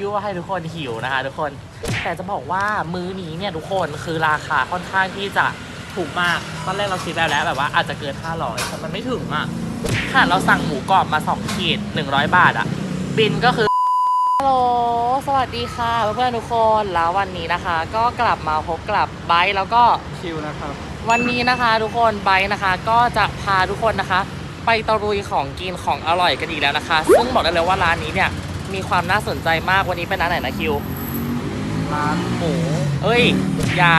ยั่วให้ทุกคนหิวนะคะทุกคน แต่จะบอกว่ามื้อนี้เนี่ยทุกคนคือราคาค่อนข้างที่จะถูกมาก ตอนแรกเราคิดแล้วแล้วแบบว่าอาจจะเกิน 500แต่มันไม่ถึงอะค่ะเราสั่งหมูกรอบมา2ขีด100 บาทอะ บินก็คือ ฮัลโหล สวัสดีค่ะเพื่อนๆทุกคน แล้ววันนี้นะคะ ก็กลับมาพบกับไบร์ทแล้วก็คิวนะครับ วันนี้นะคะทุกคนไบร์ทนะคะ ก็จะพาทุกคนนะคะ ไปตะลุยของกินของอร่อยกันอีกแล้วนะคะ ซึ่งบอกได้เลยว่าร้านนี้เนี่ย มีความน่าสนใจมากวันนี้เป็นร้านไหนนะคิว ร้านหมู เอ้ยอย่า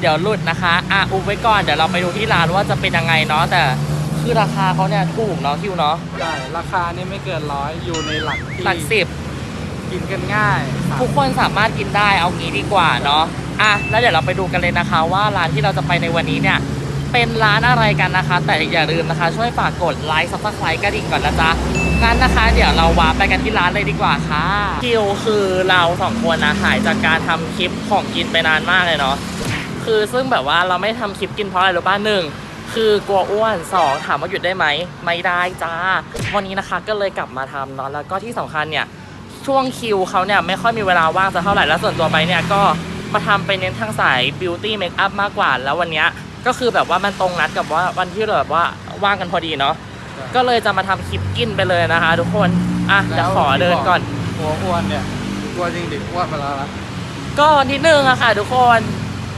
เดี๋ยวหลุดนะคะอะอุบไว้ก่อนเดี๋ยวเราไปดูที่ร้านว่าจะเป็นยังไงเนาะแต่คือราคาเขาเนี่ยถูกเนาะคิวเนาะใช่ราคานี่ไม่เกินร้อยอยู่ในหลักที่หลักสิบกินกันง่ายสามทุกคนสามารถกินได้เอางี้ดีกว่าเนาะอะแล้วเดี๋ยวเราไปดูกันเลยนะคะ ว่าร้านที่เราจะไปในวันนี้เนี่ยเป็นร้านอะไรกันนะคะ แต่อย่าลืมนะคะ ช่วยฝากกดไลค์ซับสไครต์กระดิ่งก่อนนะจ๊ะ งั้นนะคะ เดี๋ยวเราวาร์ปไปกันที่ร้านเลยดีกว่าค่ะคิวคือเราสองคนนะหายจากการทำคลิปของกินไปนานมากเลยเนาะคือซึ่งแบบว่าเราไม่ทำคลิปกินเพราะอะไรรู้ป่ะหนึ่งคือกลัวอ้วนสองถามว่าหยุดได้ไหม ไม่ได้จ้า วันนี้นะคะก็เลยกลับมาทำเนาะแล้วก็ที่สำคัญเนี่ย ช่วงคิวเขาเนี่ยไม่ค่อยมีเวลาว่างจะเท่าไหร่ แล้วส่วนตัวไปเนี่ยก็มาทำไปเน้นทางสายบิวตี้เมคอัพมากกว่า แล้ววันเนี้ยก็คือแบบว่ามันตรงนัดกับว่าวันที่เราแบบว่าว่างกันพอดีเนาะ ก็เลยจะมาทำคลิปกินไปเลยนะคะ ทุกคนอะเดี๋ยวขอเดินก่อนหัวอ้วนเนี่ยอ้วนจริงดิอ้วนไปแล้วนะก็นิดนึงอะค่ะ ทุกคน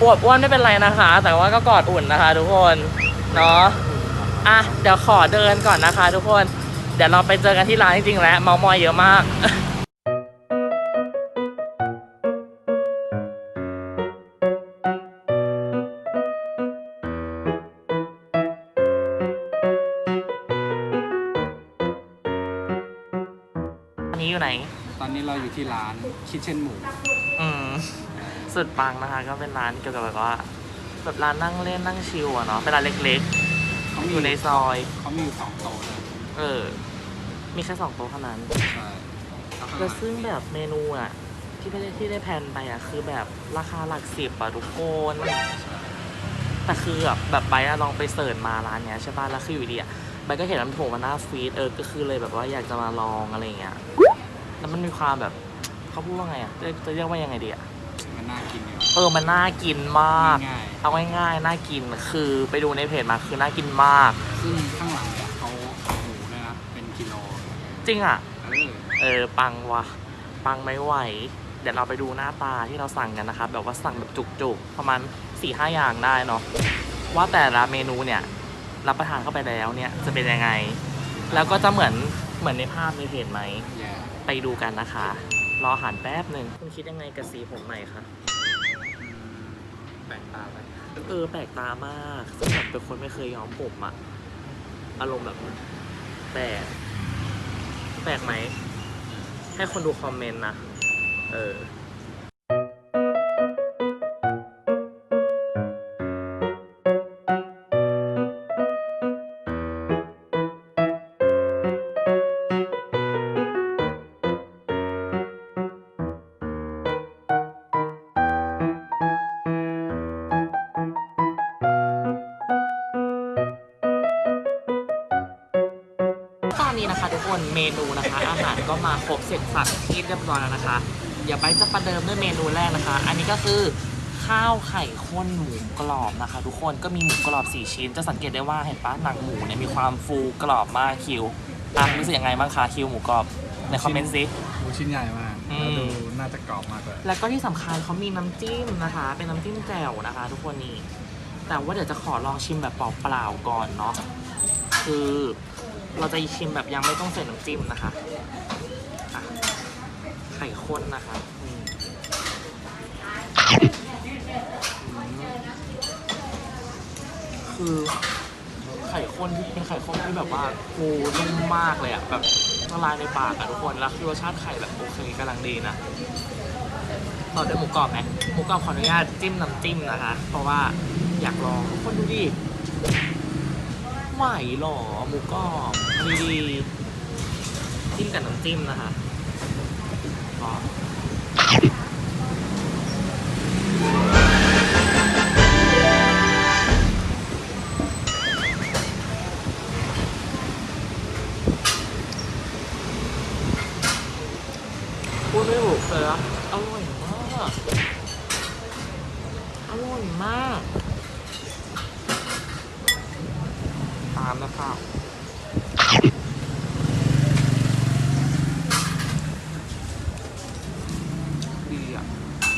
อวบอ้วนไม่เป็นไรนะคะ แต่ว่าก็กอดอุ่นนะคะ ทุกคนเนาะอะเดี๋ยวขอเดินก่อนนะคะ ทุกคน เดี๋ยวเราไปเจอกันที่ร้านจริงๆแล้วเมามอยเยอะมาก เราอยู่ที่ร้านคิทเช่นหมูอืมสุดปังนะคะ ก็เป็นร้านเกี่ยวกับแบบว่าแบบร้านนั่งเล่นนั่งชิลอะเนาะเป็นร้านเล็กเขาๆ มีอยู่ในซอย เขามีอยู่สองโต๊ะเลยเออ มีแค่สองโต๊ะเท่านั้น ใช่แล้วข้างหแล้ลัวงซึ่งแบบเมนูอะ ที่ไม่ได้ที่ได้แพลนไปอะ คือแบบราคาหลักสิบอะทุกคนแต่คือแบบแบบไปอะลองไปเสิร์ชมาร้านเนี้ยใช่ป่ะแล้วคืออยู่ดีอะไปก็เห็นมันโผล่มาหน้าฟีดเออก็คือเลยแบบว่าอยากจะมาลองอะไรอย่างเงี้ย แล้วมันมีความแบบเขาพูดว่าไงอะจะจะเรียกว่ายังไงดีอะมันน่ากินอยู่เออมันน่ากินมากง่ายเอาง่ายๆน่ากินคือไปดูในเพจมาคือน่ากินมาก ๆซึ่งข้างหลังเนี่ยเขาเอาหมูเนี่ยนะเป็นกิโลจริงอะ เออเออปังว่ะปังไม่ไหว เดี๋ยวเราไปดูหน้าตาที่เราสั่งกันนะครับ แบบว่าสั่งแบบจุกๆ ประมาณ4ี่ห้าอย่างได้เนาะว่าแต่ละเมนูเนี่ย รับประทานเข้าไปแล้วเนี่ยจะเป็นยังไง แล้วก็จะเหมือนเหมือนในภาพในเพจไหม แย่ ไปดูกันนะคะ รออาหารแป๊บหนึ่งคุณคิดยังไงกับสีผมใหม่คะแปลกตาไปเออแปลกตามากซึ่งแบบเป็นคนไม่เคยย้อมผมอะอารมณ์แบบแปลกแปลกไหม ให้คนดูคอมเมนต์นะ เออ ตอนนี้นะคะทุกคนเมนูนะคะ อาหารก็มาครบเสร็จสับที่เรียบร้อยแล้วนะคะ เดี๋ยวไปจะประเดิมด้วยเมนูแรกนะคะ อันนี้ก็คือข้าวไข่ข้นหมูกรอบนะคะ ทุกคนก็มีหมูกรอบสี่ชิ้น จะสังเกตได้ว่าเห็นปะหนังหมูเนี่ยมีความฟูกรอบมากคิวอะรู้สึกยังไงบ้างคะคิวหมูกรอบในคอมเมนต์ซิหมูชิ้นใหญ่มากอืม แล้วดูน่าจะกรอบมากเลยแล้วก็ที่สำคัญเขามีน้ำจิ้มนะคะ เป็นน้ำจิ้มแจ่วนะคะ ทุกคนนี่แต่ว่าเดี๋ยวจะขอลองชิมแบบเปล่าๆก่อนเนาะคือ เราจะชิมแบบยังไม่ต้องใส่น้ำจิ้มนะคะอะไข่ข้นนะคะอืมคือไข่ข้นที่เป็นไข่ข้นที่แบบว่าฟูนุ่มมากเลยอะแบบละลายในปากอะทุกคนแล้วคือรสชาติไข่แบบโอเคกำลังดีนะต่อด้วยหมูกรอบไหมหมูกรอบขออนุญาตจิ้มน้ำจิ้มนะคะ เพราะว่าอยากลองทุกคนดูดิ ไหวหรอหมูกรอบดีดีจิ้มกับน้ำจิ้มนะคะก็พูดไตามนะครับดีอะ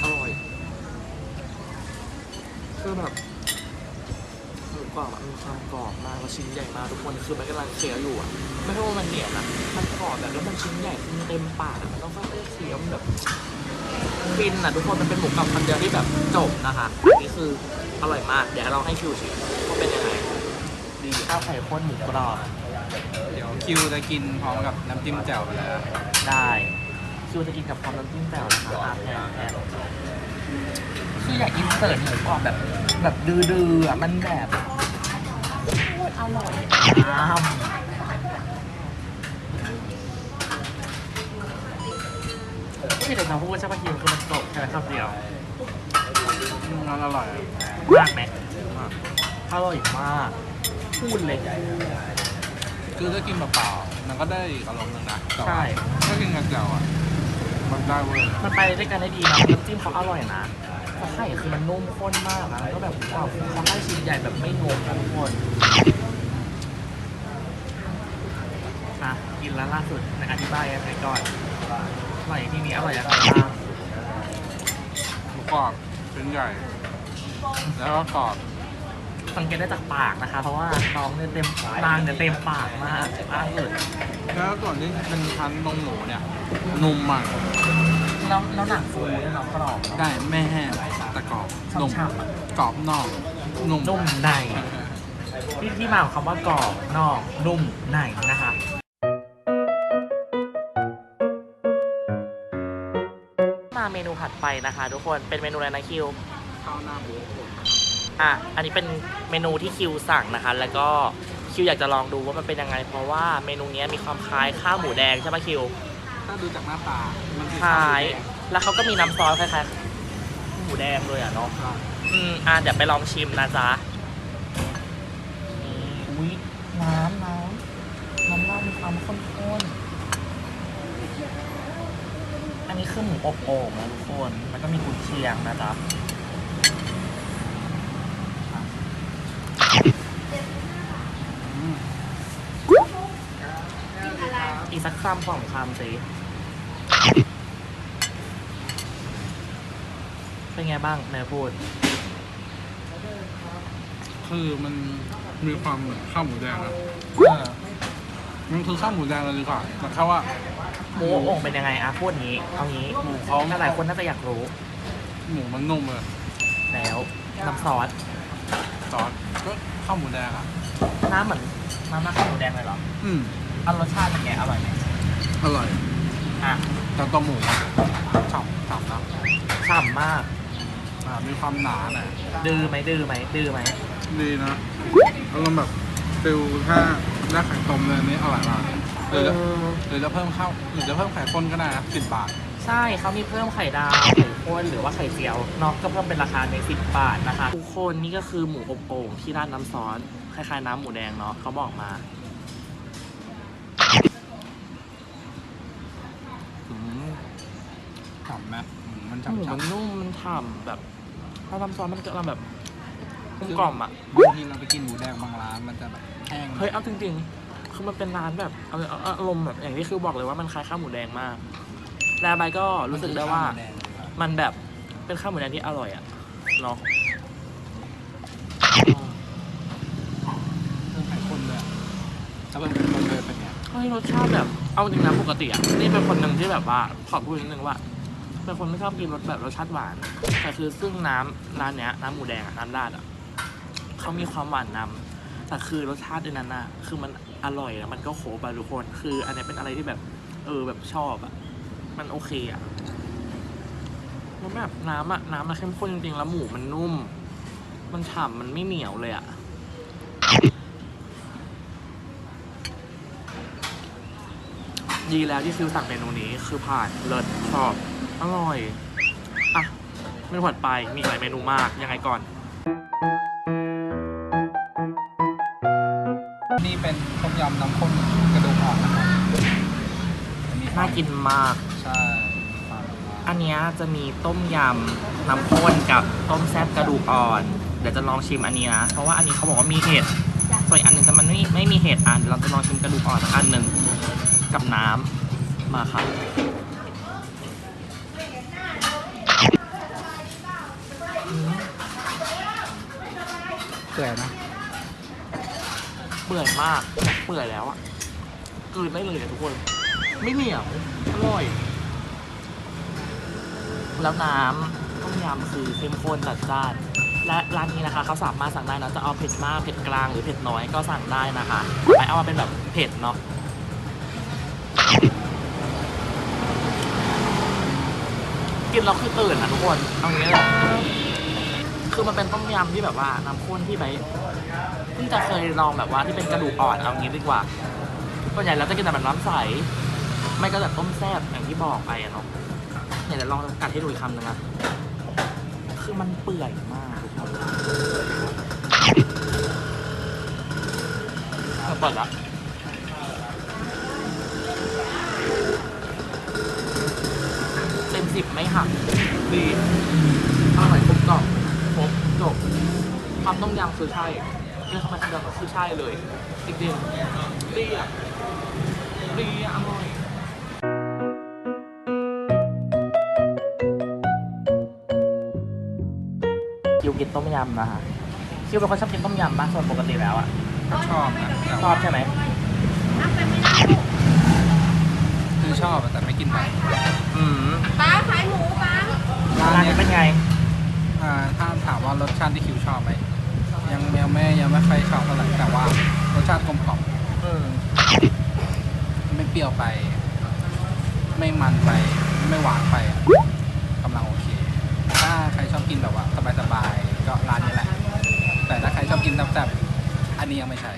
อร่อยคือแบบหมูกรอบอะมีความกรอบมากแล้วชิ้นใหญ่มากทุกคนคือมันกำลังเคี้ยวอยู่อะ ไม่ใช่ว่ามันเหนียวนะมันกรอบแบบแล้วมันชิ้นใหญ่มันเต็มปากอะมันต้องค่อยๆเคี้ยวมันแบบฟินอะทุกคนมันเป็นหมูกรอบคำเดียวที่แบบจบนะคะอันนี้คืออร่อยมาก เดี๋ยวเราให้คิวชิมว่าเป็นยังไง ข้าวไข่ข้นหมูกรอบเดี๋ยวคิวจะกินพร้อมกับน้ำจิ้มแจ่วไปเลยนะได้คิวจะกินกับความน้ำจิ้มแจ่วนะคะอาแพนแพนคืออยากอินเสิร์ตหมูกรอบแบบ แบบดื้อๆอะมันแบบโคตรอร่อยอ้ามที่เด็กน้องพูดใช่ปะคิวคือมันจบแค่คำเดียวอืมมันอร่อยมากไหมอร่อยมาก พูดเลย คือถ้ากินเปล่าๆมันก็ได้อีกอารมณ์หนึงนะแต่ว่าใช่ ถ้ากินกับแจ่วอะมันได้เว้ยมันไปด้วยกันได้ดีนะน้ำจิ้มเขาอร่อยนะแล้วไข่คือมันนุ่มข้นมากนะแล้วก็แบบกรอบเขาให้ชิ้นใหญ่แบบไม่งงนะทุกคนอะกินแล้วล่าสุดในอธิบายยังไงก่อนอร่อยที่นี้อร่อยยังไงบ้างหมูกรอบเป็นใหญ่ แล้วก็กรอบ สังเกตได้จากปากนะคะ เพราะว่าน้องเนี่ยเต็มนางเนี่ยเต็มปากมากล่าสุดแล้วส่วนที่เป็นชั้นตรงหมูเนี่ยนุ่มมากแล้วแล้วหนังฟูเนี่ยเนาะกรอบเนอะ ได้ไม่แห้งแต่กรอบนุ่มฉ่ำๆอะ กรอบนอกนุ่มนุ่มใน ที่ที่มาของคำว่ากรอบนอกนุ่มในนะคะ มาเมนูถัดไปนะคะ ทุกคนเป็นเมนูอะไรนะคิว ข้าวหน้าหมู อบอะ อันนี้เป็นเมนูที่คิวสั่งนะคะ แล้วก็คิวอยากจะลองดูว่ามันเป็นยังไง เพราะว่าเมนูเนี้ยมีความคล้ายข้าวหมูแดงใช่ปะคิว ถ้าดูจากหน้าตา มันคือคข้าวหมูล้ายแดงแล้วเขาก็มีน้ำซอสคล้ายๆหมูแดงเลยอะเนาะอืม อะเดี๋ยวไปลองชิมนะจ๊ะนี่อุ้ยน้ำน้ำน้ำราดมีความข้นๆอันนี้คือหมูอบโอ่งนะทุกคน มันก็มีกุนเชียงนะจ๊ะ อีกสักคำสองคำสิเป็นไงบ้างแม่พูด คือมันมีความเหมือนข้าวหมูแดงนะเออมันคือข้าวหมูแดงเลยดีกว่าแต่แค่ว่าหมูอบโอ่งเป็นยังไงอะพูดงี้ เอางี้หมูเขาหลายคนน่าจะอยากรู้ หมูมันนุ่มเลยแล้วน้ำซอสซอสก็ข้าวหมูแดงอะน้ำเหมือนน้ำหน้าข้าวหมูแดงเลยเหรอ อืมเอารสชาติเป็นไงอร่อยไหมอร่อยอะแต่ตัวหมูอะฉ่ำฉ่ำนะฉ่ำมากอ่ามีความหนาหน่อยดื้อไหมดื้อไหมดื้อไหมดีนะอารมณ์แบบฟิลถ้าได้ไข่ต้มเลยอันนี้อร่อยมากหเอรือจะอหรือจะเพิ่มข้าวหรือจะเพิ่มไข่ข้นก็ได้นะสิบบาท ใช่เขามีเพิ่มไข่ดาวไข่ข้นหรือว่าไข่เจียวเนาะก็เพิ่มเป็นราคาในสิบบาทนะคะทุกคนนี่ก็คือหมูอบโอ่งที่ราดน้ำซอสคล้ายๆน้ำหมูแดงเนาะเขาบอกมาอืม ฉ่ำไหมอืมมันหมูฉ่ำมันฉ่ำนุ่มมันฉ่ำแบบถ้าน้ำซอสมันกำลังแบบกลมกล่อมอะ บางทีเราไปกินหมูแดงบางร้านมันจะแบบแห้งเฮ้ย เอาจริงๆ คือมันเป็นร้านแบบเอาเอาเอาอารมณ์แบบอย่างที่คือบอกเลยว่ามันคล้ายข้าวหมูแดงมาก แล้วใบก็รู้สึกได้ว่านคือข้หมูแดงเลยครับมันแบบเป็นข้าวหมูแดงที่อร่อยอะเนาะเพิ่มไข่ข้นเลยอะถ้าเพิ่มไข่ข้นเลยเป็นไงเฮ้ยรสชาติแบบ เอาจริงนะปกติอะนี่เป็นคนหนึ่งที่แบบว่าขอพูดนิดนึงว่าเป็นคนไม่ชอบกินรสแบบรสชาติหวาน แต่คือซึ่งน้ำร้านเนี้ยน้ำหมูแดงอะน้ำราดอะเขามีความหวานนำแต่คือรสชาติในนั้นอะคือมันอร่อยแล้วมันก็โคบอะทุกคน คืออันนี้เป็นอะไรที่แบบ เออแบบชอบอะ มันโอเคอะแล้วแบบน้ำอะน้ำมันเข้มข้นจริงๆแล้วหมูมันนุ่ม มันฉ่ำมันไม่เหนียวเลยอะ ดีแล้วที่ฟิวสั่งเมนูนี้คือผ่านเลิศชอบอร่อย อะเมนูถัดไปมีหลายเมนูมากยังไงก่อน นี่เป็นต้มยำน้ำข้นกระดูกอ่อนนะครับอันนี้น่ากินมาก ใช่ความแบบว่าอันเนี้ยจะมีต้มยำน้ำข้นกับต้มแซ่บกระดูกอ่อน เดี๋ยวจะลองชิมอันนี้นะ เพราะว่าอันนี้เขาบอกว่ามีเห็ดส่วนอีกอันหนึ่งแต่มันไม่ไม่มีเห็ดอะเดี๋ยวเราจะลองชิมกระดูกอ่อนสักอันหนึ่ง กับน้ำมาค่ะเปื่อยนะเปื่อยมากเปื่อยแล้วอะกลืนได้เลยอะทุกคน ไม่เหนียวอร่อย แล้วน้ำต้มยำคือเข้มข้นจัดจ้าน และร้านนี้นะคะเขาสามารถสั่งได้นะจะเอาเผ็ดมากเผ็ดกลางหรือเผ็ดน้อยก็สั่งได้นะคะไปเอามาเป็นแบบเผ็ดเนาะ กินแล้วคือตื่นอะทุกคนเอางี้เลยคือมันเป็นต้มยำที่แบบว่าน้ำข้นที่ไปเพิ่งจะเคยลองแบบว่าที่เป็นกระดูกอ่อนเอางี้ดีกว่าส่วนใหญ่เราจะกินแต่แบบน้ำใส ไม่ก็แบบต้มแซ่บอย่างที่บอกไปอะเนาะเนี่ยเดี๋ยวลองกัดให้ดูอีกคำหนึ่งนะคือมันเปื่อยมากทุกคนเปิดละ สิบไม่หักดีอร่อยกลมกล่อมครบจบความต้มยำคือใช่เรื่องเข้ามาทำเดิมก็คือใช่เลยจริงๆดีอะดีอะอร่อยคิวกินต้มยำนะฮะคิวเป็นคนชอบกินต้มยำปะส่วนปกติแล้วอะก็ชอบนะแต่ชอว่าบใช่ไหมคือชอบแต่ไม่กินไปอืม ป้าขายหมูป้าร้านร้านเนี้นี้ยเป็นไง อ่าถ้าถามว่ารสชาติที่คิวชอบไหมยังยังไม่ยังไม่ค่อยชอบเท่าไหร่แต่ว่ารสชาติกลมกล่อมอืมไม่เปรี้ยวไป ไม่มันไป ไม่หวานไปอะกำลังโอเค ถ้าใครชอบกินแบบว่าสบายๆก็ร้านนี้แหละ แต่ถ้าใครชอบกินแซ่บๆอันนี้ยังไม่ใช่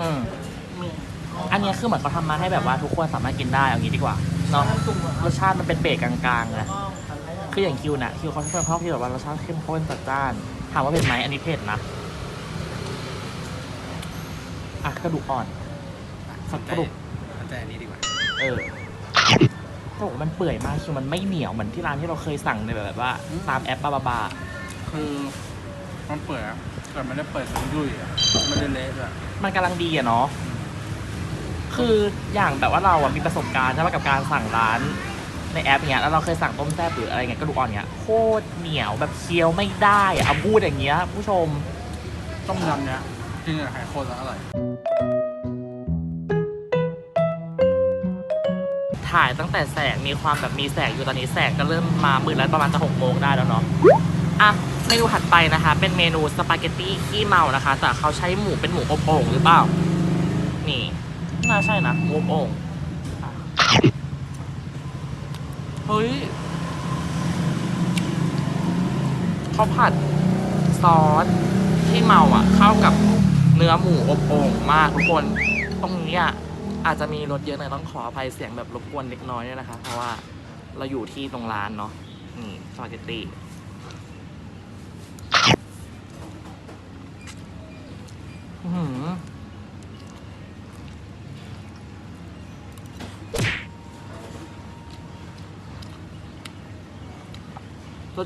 อืม อันเนี้ยคือเหมือนเขาทำมาให้แบบว่าทุกคนสามารถกินได้เอางี้ดีกว่าเนาะรสชาติมันเป็นเบรกกลางๆนะคืออย่างคิวน่ะคิวเขาชอบที่แบบว่ารสชาติเข้มข้นจัดจ้านถามว่าเผ็ดไหมอันนี้เผ็ดนะอะกระดูกอ่อนสนใจสรุปสนใจอันนี้ดีกว่า เออเขาบอกว่ามันเปื่อยมากคือมันไม่เหนียวเหมือนที่ร้านที่เราเคยสั่งในแบบว่าตามแอปบาบาบาคือมันเปิดอะแต่ไม่ได้เปิดเป็นยุ่ยอะไม่ได้เละอะมันกำลังดีอะเนาะ คืออย่างแบบว่าเราอะมีประสบการณ์ใช่ไหมกับการสั่งร้านในแอปเนี้ยแล้วเราเคยสั่งต้มแซ่บหรืออะไรเงี้ยกระดูกอ่อนเนี้ยโคตรเหนียวแบบเคี้ยวไม่ได้อะเอาพูดอย่างเงี้ยผู้ชมต้มยำเนี้ยกินกับไข่โคตรแล้วอร่อยถ่ายตั้งแต่แสงมีความแบบมีแสงอยู่ตอนนี้แสงก็เริ่มมามืดแล้วประมาณจะหกโมงได้แล้วเนาะอะเมนูถัดไปนะคะ เป็นเมนูสปาเกตตี้ขี้เมานะคะ แต่เขาใช้หมูเป็นหมูอบโอ่งหรือเปล่า นี่ น่าใช่นะหมูอบโอ่งเฮ้ยเขาผัดซอสที่เมาอะ เข้ากับเนื้อหมูอบโอ่งมากทุกคน ตรงนี้อะอาจจะมีรถเยอะหน่อยต้องขออภัยเสียงแบบรบกวนเล็กน้อยด้วยนะคะ เพราะว่าเราอยู่ที่ตรงร้านเนาะนี่สปาเกตตี้อื้อ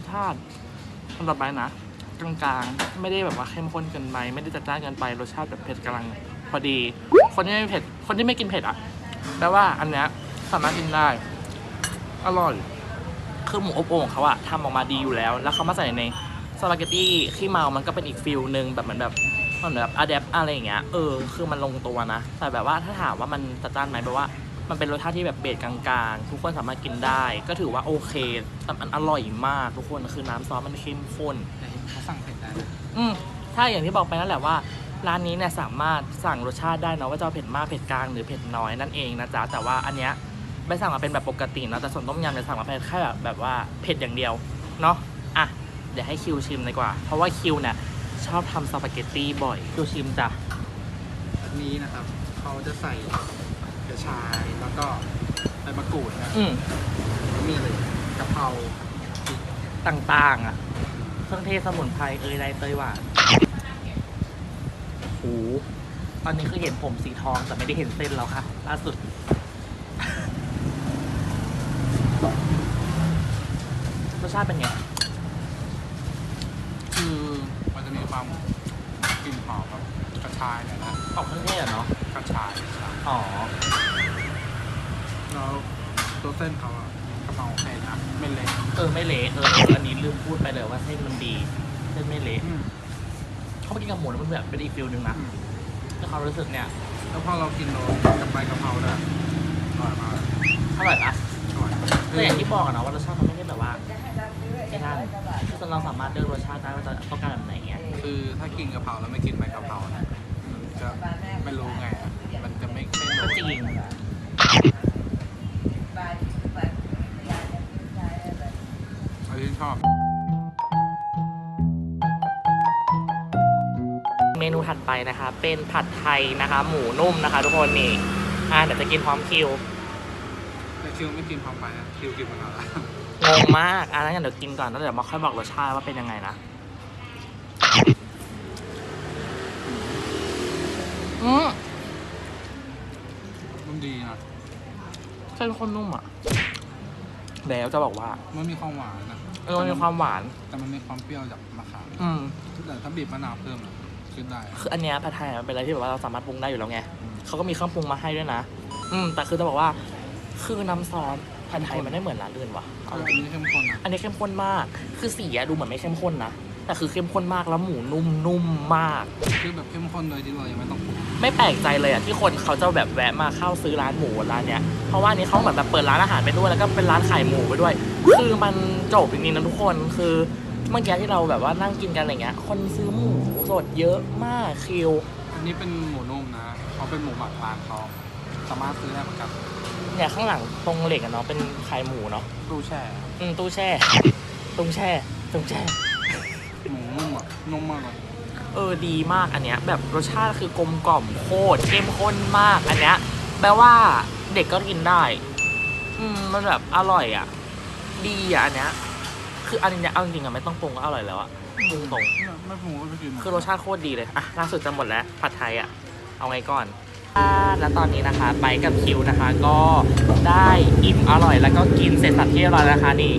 สชาติสำหรับไปนะกลางๆ ไม่ได้แบบว่าเข้มข้นเกินไปไม่ได้จัดจ้านเกินไปรสชาติแบบเผ็ดกำลังพอดี คนที่ไม่เผ็ด คนที่ไม่กินเผ็ดอะแปลว่าอันเนี้ยสามารถกินได้ อร่อยคือหมูอบโอ่งของเขาอะทำออกมาดีอยู่แล้ว แล้วเขามาใส่ในสปาเกตตี้ขี้เมา มันก็เป็นอีกฟิลหนึ่งแบบเหมือนแบบมันเหมือนแบบอะแดปอะไรอย่างเงี้ยเออคือมันลงตัวนะแต่แบบว่าถ้าถามว่ามันจัดจ้านไหมแปลว่า มันเป็นรสชาติที่แบบเบสกลางๆ ทุกคนสามารถกินได้ ก็ถือว่าโอเคแต่มันอร่อยมากทุกคนคือน้ำซอสมันเข้มข้น แต่เขาสั่งเผ็ดได้นะอืมถ้าอย่างที่บอกไปนั่นแหละว่า ร้านนี้เนี่ยสามารถสั่งรสชาติได้เนอะว่าจะเอาเผ็ดมากเผ็ดกลางหรือเผ็ดน้อยนั่นเองนะจ๊ะแต่ว่าอันเนี้ยไม่สั่งมาเป็นแบบปกติเนอะแต่ส่วนต้มยำเนี่ยสั่งมาเป็นแค่แบบแบบว่าเผ็ดอย่างเดียวเนาะอะเดี๋ยวให้คิวชิมดีกว่า เพราะว่าคิวเนี่ยชอบทำสปาเกตตี้บ่อยคิวชิมจ้ะอันนี้นะครับ เขาจะใส่ กระชายแล้วก็ใบมะกรูดนะอืมมีอะไรกะเพราต่างๆ อะ เครื่องเทศสมุนไพรเอยไรเตยหวานโอ้โหตอนนี้คือเห็นผมสีทองแต่ไม่ได้เห็นเส้นแล้วค่ะ ล่าสุดสชาติเป็นไง คือมันจะมีความกลิ่นหอมแบบกระชายเนี่ยนะออกเครื่องเทศอะเนาะ กระชายกระชายอ๋อแล้วตัวเส้นเขาอะกะเพราโอเคนะไม่เละเออไม่เละเอออันนี้ลืมพูดไปเลยว่าเส้นมันดีเส้นไม่เละอืมเขาไปกินกับหมูแล้วมันแบบเป็นอีกฟิลหนึ่งนะอืมแต่ความรู้สึกเนี่ยแล้วพอเรากินโรยกับใบกะเพราด้วยอร่อยมากอร่อยปะอร่อยแต่อย่างที่บอกอะเนาะว่ารสชาติมันไม่ได้แบบว่าไอ้นั่นคือเราสามารถเลือกรสชาติได้ว่าจะต้องการแบบไหนเงี้ยคือถ้ากินกะเพราแล้วไม่กินใบกะเพราเนี่ยมันจะไม่รู้ไง ก็จริง อันที่ชอบ เมนูถัดไปนะคะ เป็นผัดไทยนะคะ หมูนุ่มนะคะ ทุกคนนี่อ่าเดี๋ยวจะกินพร้อมคิวแต่คิวไม่กินพร้อมไปนะคิวกินมานานแล้วงงมากอะงั้นเดี๋ยวกินก่อนแล้วเดี๋ยวมาค่อยบอกรสชาติว่าเป็นยังไงนะ ดีนะเส้นข้นนุ่มอะ แล้วจะบอกว่ามันมีความหวานนะเออมันมีความหวาน แต่มันมีความเปรี้ยวจากมะขามอืม แต่ถ้าบีบมะนาวเพิ่มอะขึ้นได้ คืออันเนี้ยผัดไทยมันเป็นอะไรที่แบบว่าเราสามารถปรุงได้อยู่แล้วไงเขาก็มีเครื่องปรุงมาให้ด้วยนะ อืม แต่คือจะบอกว่า คือน้ำซอสผัดไทยมันไม่เหมือนร้านอื่นว่ะเอเอาอจอันริงนี้เข้มข้นนะอันนี้เข้มข้นมาก คือสีอะดูเหมือนไม่เข้มข้นนะ แต่คือเข้มข้นมากแล้วหมูนุ่มนุ่มมาก คือแบบเข้มข้นโดยที่เรายังไม่ต้องปรุงไม่แปลกใจเลยอะที่คนเขาจะแบบแวะมาเข้าซื้อร้านหมูร้านเนี้ยเพราะว่าอันนี้เขาเหมือนแบบเปิดร้านอาหารไปด้วยแล้วก็เป็นร้านขายหมูไปด้วย คือมันจบจริงๆนะทุกคนคือเมื่อกี้ที่เราแบบว่านั่งกินกันอะไรเงี้ย คนซื้อหมูสดเยอะมากคิว อันนี้เป็นหมูนุ่มนะเขาเป็นหมูหมักร้านเขาสามารถซื้อได้เหมือนกันเนี่ยข้างหลังตรงเหล็กอะเนาะเป็นขายหมูเนาะตู้แช่อืมตู้แช่ตู้แช่ตู้แช่หมูนุ่มอะนุ่มมากเลย เออดีมากอันเนี้ยแบบรสชาติคือกลมกล่อมโคตรเข้มข้นมากอันเนี้ยแปลว่าเด็กก็กินได้ อืมมันแบบอร่อยอะ ดีอะอันเนี้ยคืออันเนี้ยเอาจริงๆอะไม่ต้องปรุงก็อร่อยแล้วอะปรุงตรงไม่ปรุงก็ไม่กินคือรสชาติโคตรดีเลยอะล่าสุดจะหมดแล้วผัดไทยอะ เอาไงก่อนแล้วตอนนี้นะคะไปกับคิวนะคะ ก็ได้อิ่มอร่อยแล้วก็กินเสร็จสับที่เรียบร้อยแล้วนะคะนี่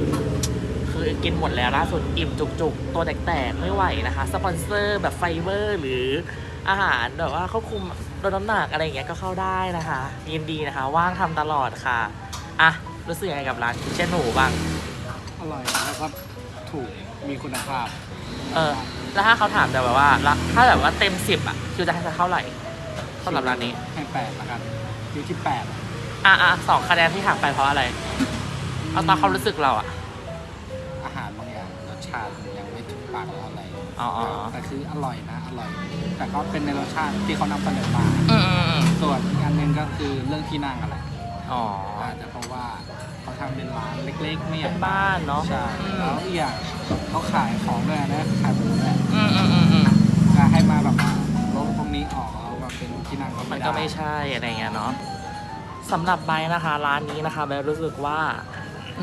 คือกินหมดแล้วล่าสุดอิ่มจุกๆ ตัวแตกๆ ไม่ไหวนะคะ สปอนเซอร์แบบไฟเบอร์หรืออาหารแบบว่าควบคุมลดน้ำหนักอะไรอย่างเงี้ยก็เข้าได้นะคะ ยินดีนะคะ ว่างทำตลอดค่ะ อะ รู้สึกยังไงกับร้านคิเช่นหนูบ้าง อร่อยแล้วก็ถูก มีคุณภาพ เออ แล้วถ้าเขาถามแต่แบบว่าละถ้าแบบว่าเต็มสิบอะ คิวจะให้สักเท่าไหร่สำหรับร้านนี้ ให้แปดละกันอยู่ที่แปดอะอะสองคะแนนที่ถามไปเพราะอะไร เอาตามความรู้สึกเราอะ ชาติมันยังไม่ถึงปากเราอะไรอ๋ออ๋อ แต่คืออร่อยนะอร่อย แต่ก็เป็นในรสชาติที่เขานำเสนอมา อืมอืมอืมส่วนอีกอันหนึงก็คือเรื่องที่นั่งอะไรอ๋ออาจจะเพราะว่าเขาทำเป็นร้านเล็กๆไม่ใหญ่เป็นบ้านเนาะใช่อืมแล้วอีกอย่างเขาขายของด้วยนะขายหมูด้วยอืมอืมอืมอืมจะให้มาแบบว่าลดตรงนี้ออกแล้วมาเป็นที่นั่งก็มันไม่ได้ ก็ไม่ใช่อะไรเงี้ยเนาะสำหรับใบนะคะ ร้านนี้นะคะใบรู้สึกว่า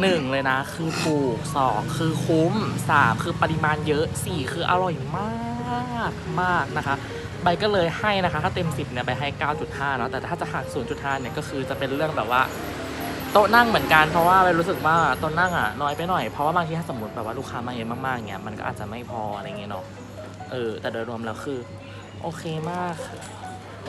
หนึ่งเลยนะ คือถูกสองคือคุ้มสามคือปริมาณเยอะสี่คืออร่อยมากมากนะคะใบก็เลยให้นะคะ ถ้าเต็ม 10เนี่ยใบให้ 9.5เนาะแต่ถ้าจะหัก 0.5เนี่ยก็คือจะเป็นเรื่องแบบว่าโต๊ะนั่งเหมือนกันเพราะว่าใบรู้สึกว่าโต๊ะนั่งอะน้อยไปหน่อยเพราะว่าบางทีถ้าสมมติแบบว่าลูกค้ามาเยอะมากๆเนี่ยมันก็อาจจะไม่พออะไรเงี้ยเนาะเออแต่โดยรวมแล้วคือ โอเคมาก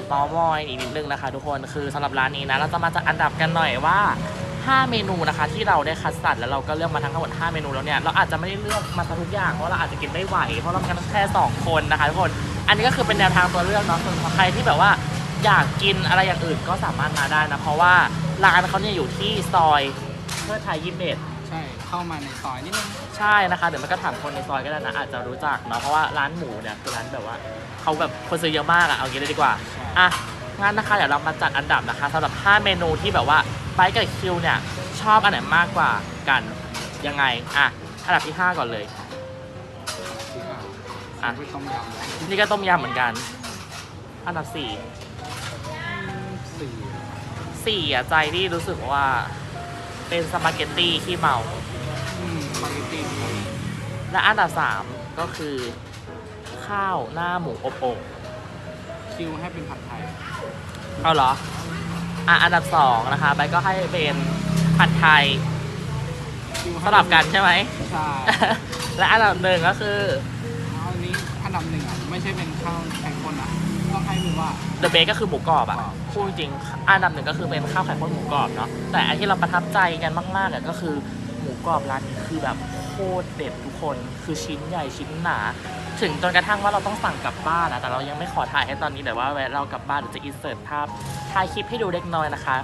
เมามอยอีกนิดนึงนะคะทุกคนคือสำหรับร้านนี้นะเราจะมาจัดอันดับกันหน่อยว่า 5 เมนูนะคะ ที่เราได้คัดสรรแล้วเราก็เลือกมาทั้งหมด 5 เมนูแล้วเนี่ยเราอาจจะไม่ได้เลือกมาทุกอย่างเพราะเราอาจจะกินไม่ไหวเพราะเรากันแค่ 2 คนนะคะทุกคนอันนี้ก็คือเป็นแนวทางตัวเลือกเนาะส่วนใครที่แบบว่าอยากกินอะไรอย่างอื่นก็สามารถมาได้นะเพราะว่าร้านเขาเนี่ยอยู่ที่ซอยเพื่อไทยยิมเมด เข้ามาในซอยนิดนึง ใช่นะคะเดี๋ยวมันก็ถามคนในซอยก็ได้นะอาจจะรู้จักเนาะเพราะว่าร้านหมูเนี่ยคือร้านแบบว่าเขาแบบคนซื้อเยอะมากอะเอางี้เลยดีกว่าใช่อะงั้นนะคะเดี๋ยวเรามาจัดอันดับนะคะสำหรับ 5 เมนูที่แบบว่าไบค์กับคิวเนี่ยชอบอันไหนมากกว่ากันยังไงอะอันดับที่ 5 ก่อนเลยที่ว่าอะไม่ต้มยำนี่ก็ต้มยำเหมือนกัน อันดับ4สี่4อะใจที่รู้สึกว่าเป็นสปาเกตตี้ขี้เมาอื มสปาเกตตี้และอันดับ3ก็คือ ข้าวหน้าหมูอบโอ่งคิวให้เป็นผัดไทย เอาเหรอ อะอันดับ2นะคะไบค์ก็ให้เป็นผัดไทยอยู่สลับกันใช่ไหม ใช่ และอันดับหนึ่งก็คือ เอาอันนี้อันดับหนึ่งอะไม่ใช่เป็นข้าวแข่งคนนะต้องให้มือว่าเดอะเบสก็คือหมูกรอบอะหมูกรอบพูดจริงๆอันดับหนึ่งก็คือเป็นข้าวไข่ข้นหมูกรอบเนาะแต่อันที่เราประทับใจกันมากๆอะก็คือหมู กรอบร้านนี้คือแบบโคตรเด็ดทุกคน คือชิ้นใหญ่ชิ้นหนา ถึงจนกระทั่งว่าเราต้องสั่งกลับบ้านนะแต่เรายังไม่ขอถ่ายให้ตอนนี้แต่ว่าแวะเรากลับบ้านเดี๋ยวจะอินเสิร์ตภาพถ่ายคลิปให้ดูเล็กน้อยนะคะ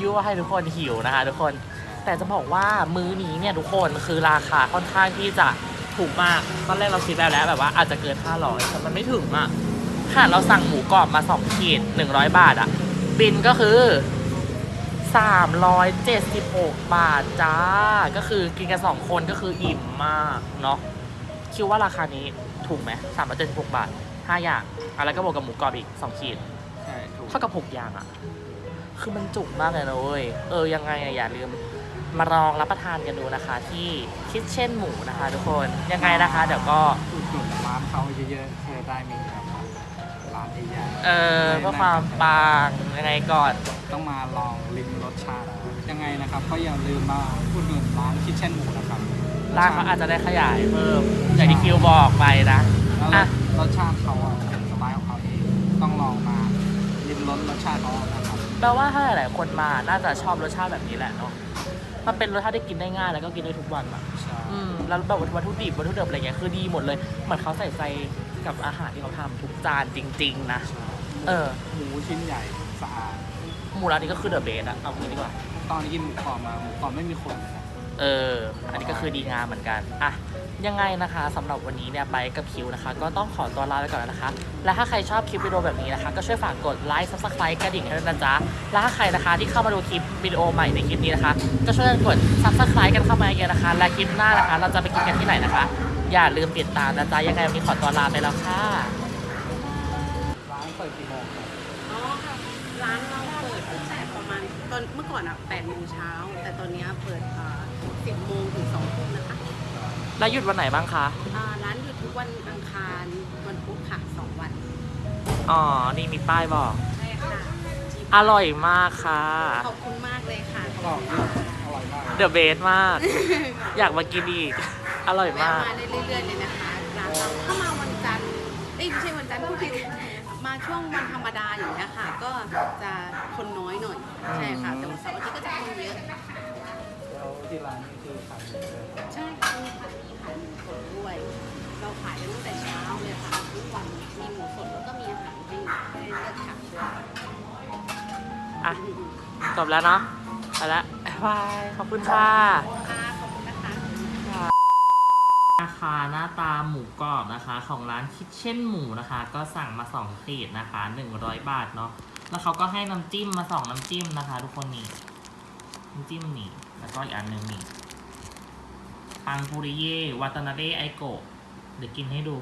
ยั่วให้ทุกคนหิวนะคะ ทุกคน แต่จะบอกว่ามื้อนี้เนี่ยทุกคนคือราคาค่อนข้างที่จะถูกมาก ตอนแรกเราคิดแบบแล้วแบบว่าอาจจะเกิน 500แต่มันไม่ถึงอะขนาเราสั่งหมูกรอบมา2ขีด100 บาทอะ บินก็คือ 376 บาทจ้า ก็คือกินกัน 2 คนก็คืออิ่มมากเนาะ คิดว่าราคานี้ถูกไหม376 บาท 5 อย่าง อะแล้วก็บวกกับหมูกรอบอีก 2 ขีดใช่ถูกเท่ากับ 6 อย่างอะคือมันจุกมากเลยนะเว้ย เออ ยังไงอะอย่าลืมมาลองรับประทานกันดูนะคะ ที่คิทเช่นหมูนะคะ ทุกคน ยังไงนะคะ เดี๋ยวก็อุดหนุนร้านเขาเยอะๆเพื่อได้มีแบบว่าร้านใหญ่เออเพื่อความปังยังไงก่อนๆต้องมาลองลิ้มรส ชาติอะยังไงนะครับ ก็อย่าลืมมาอุดหนุนร้านคิทเช่นหมูนะครับร้านเขาอาจจะได้ขยายเพิ่มอย่างที่คิวบอกไปนะแล้วอะ รสชาติเขาอะเป็นสไตล์ของเขาเองต้องลองมาลิ้มรสรสชาติเขานะครับแปลว่าถ้าหลายๆคนมาน่าจะชอบรสชาติแบบนี้แหละเนาะ มันเป็นรสชาติที่กินได้ง่ายแล้วก็กินได้ทุกวันอะใช่ อืม แล้วแบบวัตถุดิบวัตถุดิบอะไรเงี้ยคือดีหมดเลย เหมือนเขาใส่ใจกับอาหารที่เขาทำทุกจานจริง ๆ นะใช่เออ หมูชิ้นใหญ่สะอาดห มูร้านนี้ก็คือเดอะเบสอะเอางี้ดีกว่า ตอนนี้กินหมูกรอบมาหมูกรอบไม่มีคนเลยนะเออ อันนี้ก็คือดีงามเหมือนกันอะยังไงนะคะสำหรับวันนี้เนี่ยไบค์กับคิวนะคะ ก็ต้องขอตัวลาไปก่อนแล้วนะคะ และถ้าใครชอบคลิปวิดีโอแบบนี้นะคะ ก็ช่วยฝากกดไลค์ซับสไครต์กระดิ่งให้ด้วยนะจ๊ะ และถ้าใครนะคะที่เข้ามาดูคลิปวิดีโอใหม่ในคลิปนี้นะคะ ก็ช่วยกันกดซับสไครต์กันเข้ามาเยอะๆนะคะ และคลิปหน้านะคะ เราจะไปกินกันที่ไหนนะคะ อย่าลืมติดตามนะจ๊ะยังไงวันนี้ขอตัวลาไปแล้วค่ะ อนเมื่อก่อนอะ8โมงเช้า แต่ตอนเนี้ยเปิดอ่า10โมงถึง2ทุ่มนะคะแล้วหยุดวันไหนบ้างคะอ่าร้านหยุดทุกวันอังคารวันพุธค่ะ2วันอ๋อนี่มีป้ายบอก ใช่ค่ะจีบอร่อยมากค่ะ ขอบคุณมากเลยค่ะกรอบอร่อยมาก เดอะเบสมาก อยากมากินอีก อร่อยแวะมาก มาได้เรื่อยๆเลยนะคะร้านเราถ้ามาวันจันทร์เอ้ยไม่ใช่วันจันทร์พูดผิด มาช่วงวันธรรมดาอย่างเงี้ยค่ะ ก็จะคนน้อยหน่อยใช่ค่ะแต่วันเสาร์อาทิตย์ก็จะคนเยอะแล้วที่ร้านนี่คือขายหมูเลยครับใช่ค่ะมีขายมีขายหมูสดด้วย เราขายกันตั้งแต่เช้าเลยค่ะทุกวันมีหมูสดแล้วก็มีอาหารให้ให้เลือกทานด้วย อะ จบแล้วเนาะไปล้วบ๊ายบาย ขอบคุณค่ะ คะ หน้าตาหมูกรอบนะคะ ของร้านคิทเช่นหมูนะคะ ก็สั่งมา2ขีดนะคะ 100 บาทเนาะแล้วเขาก็ให้น้ำจิ้มมาสองน้ำจิ้มนะคะ ทุกคนนี่น้ำจิ้มนี่แล้วก็อีกอันหนึ่งนี่ปังปูริเย่วาตานาเดะไอโกะเดี๋ยวกินให้ดู